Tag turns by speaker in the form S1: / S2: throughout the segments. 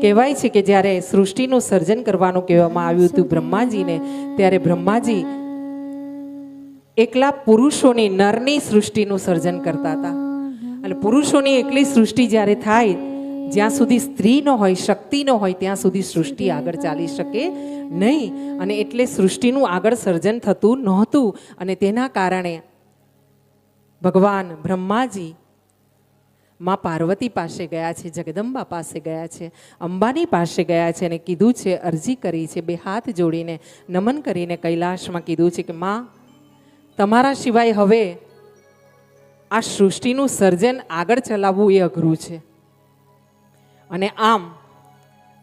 S1: કહેવાય છે કે જ્યારે સૃષ્ટિનું સર્જન કરવાનું કહેવામાં આવ્યું હતું બ્રહ્માજીને, ત્યારે બ્રહ્માજી એકલા પુરુષોની નરની સૃષ્ટિનું સર્જન કરતા હતા. અને પુરુષોની એકલી સૃષ્ટિ જ્યારે થાય, જ્યાં સુધી સ્ત્રી ન હોય, શક્તિ ન હોય, ત્યાં સુધી સૃષ્ટિ આગળ ચાલી શકે નહીં. અને એટલે સૃષ્ટિનું આગળ સર્જન થતું નહોતું. અને તેના કારણે ભગવાન બ્રહ્માજી માં પાર્વતી પાસે ગયા છે, જગદંબા પાસે ગયા છે, અંબાની પાસે ગયા છે અને કીધું છે, અરજી કરી છે, બે હાથ જોડીને નમન કરીને કૈલાશમાં કીધું છે કે, માં, તમારા સિવાય હવે આ સૃષ્ટિનું સર્જન આગળ ચલાવવું એ અઘરું છે. અને આમ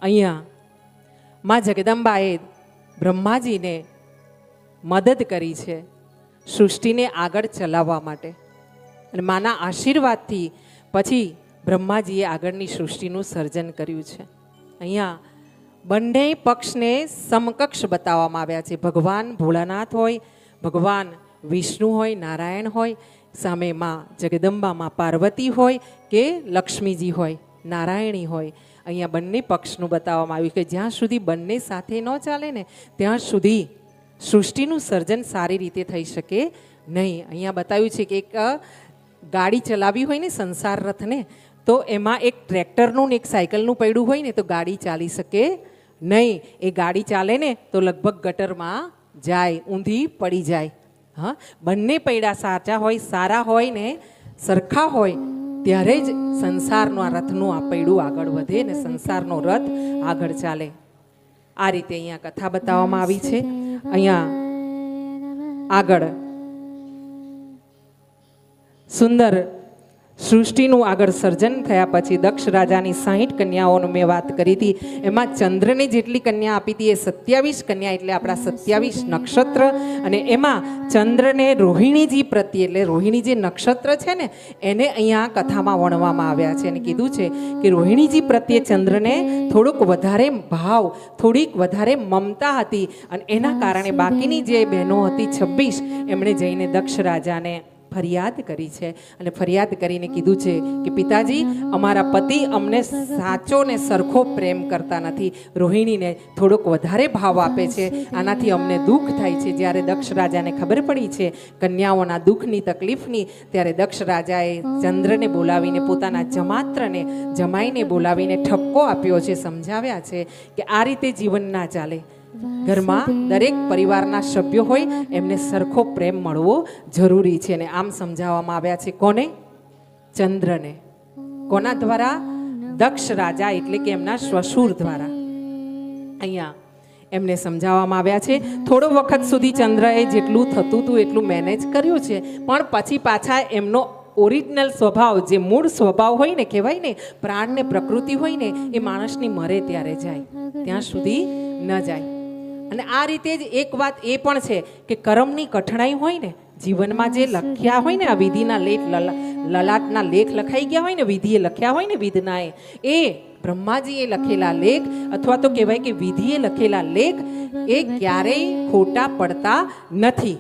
S1: અહીંયા માં જગદંબાએ બ્રહ્માજીને મદદ કરી છે સૃષ્ટિને આગળ ચલાવવા માટે. અને માના આશીર્વાદથી પછી બ્રહ્માજીએ આગળની સૃષ્ટિનું સર્જન કર્યું છે. અહીંયા બંને પક્ષને સમકક્ષ બતાવવામાં આવ્યા છે. ભગવાન ભોળાનાથ હોય, ભગવાન વિષ્ણુ હોય, નારાયણ હોય, સામે માં જગદંબામાં પાર્વતી હોય કે લક્ષ્મીજી હોય, નારાયણી હોય. અહીંયા બંને પક્ષનું બતાવવામાં આવ્યું કે જ્યાં સુધી બંને સાથે ન ચાલે ને, ત્યાં સુધી સૃષ્ટિનું સર્જન સારી રીતે થઈ શકે નહીં. અહીંયા બતાવ્યું છે કે એક ગાડી ચલાવી હોય ને સંસાર રથને, તો એમાં એક ટ્રેક્ટરનું ને એક સાયકલનું પૈડું હોય ને, તો ગાડી ચાલી શકે નહીં. એ ગાડી ચાલે ને, તો લગભગ ગટરમાં જાય, ઊંધી પડી જાય. હા? બંને પૈડા સાચા હોય, સારા હોય ને, સરખા હોય, ત્યારે જ સંસારનો આ રથનું આ પૈડું આગળ વધે ને સંસારનો રથ આગળ ચાલે. આ રીતે અહીંયા કથા બતાવવામાં આવી છે. અહીંયા આગળ સુંદર સૃષ્ટિનું આગળ સર્જન થયા પછી દક્ષ રાજાની સાહીઠ કન્યાઓનું મેં વાત કરી હતી. એમાં ચંદ્રને જેટલી કન્યા આપી હતી એ સત્યાવીસ કન્યા એટલે આપણા સત્યાવીસ નક્ષત્ર. અને એમાં ચંદ્રને રોહિણીજી પ્રત્યે એટલે રોહિણી જે નક્ષત્ર છે ને, એને અહીંયા કથામાં વણવામાં આવ્યા છે અને કીધું છે કે રોહિણીજી પ્રત્યે ચંદ્રને થોડુંક વધારે ભાવ, થોડીક વધારે મમતા હતી અને એના કારણે બાકીની જે બહેનો હતી છવ્વીસ, એમણે જઈને દક્ષ રાજાને ફરિયાદ કરી છે અને ફરિયાદ કરીને કીધું છે કે પિતાજી, અમારા પતિ અમને સાચો ને સરખો પ્રેમ કરતા નથી. રોહિણીને થોડોક વધારે ભાવ આપે છે. આનાથી અમને દુઃખ થાય છે. જ્યારે દક્ષ રાજાને ખબર પડી છે કન્યાઓના દુઃખની તકલીફની, ત્યારે દક્ષ રાજાએ ચંદ્રને બોલાવીને પોતાના જમાત્રને જમાઈને બોલાવીને ઠપકો આપ્યો છે. સમજાવ્યા છે કે આ રીતે જીવન ના ચાલે. ઘરમાં દરેક પરિવારના સભ્યો હોય, એમને સરખો પ્રેમ મળવો જરૂરી છે અને આમ સમજાવવામાં આવ્યા છે કોને? ચંદ્રને. કોના દ્વારા? દક્ષ રાજા એટલે કે એમના શ્વશુર દ્વારા. અહીંયા એમને સમજાવવામાં આવ્યા છે, થોડો વખત સુધી ચંદ્રએ જેટલું થતું હતું એટલું મેનેજ કર્યું છે, પણ પછી પાછા એમનો ઓરિજિનલ સ્વભાવ, જે મૂળ સ્વભાવ હોય ને કહેવાય ને, પ્રાણ પ્રકૃતિ હોય ને, એ માણસની મરે ત્યારે જાય, ત્યાં સુધી ન જાય. અને આ રીતે જ એક વાત એ પણ છે કે કર્મની કઠણાઈ હોય ને, જીવનમાં જે લખ્યા હોય ને, આ વિધિના લેખ, લલા- લલાટના લેખ લખાઈ ગયા હોય ને, વિધિએ લખ્યા હોય ને, વિધનાએ, એ બ્રહ્માજીએ લખેલા લેખ અથવા તો કહેવાય કે વિધિએ લખેલા લેખ એ ક્યારેય ખોટા પડતા નથી.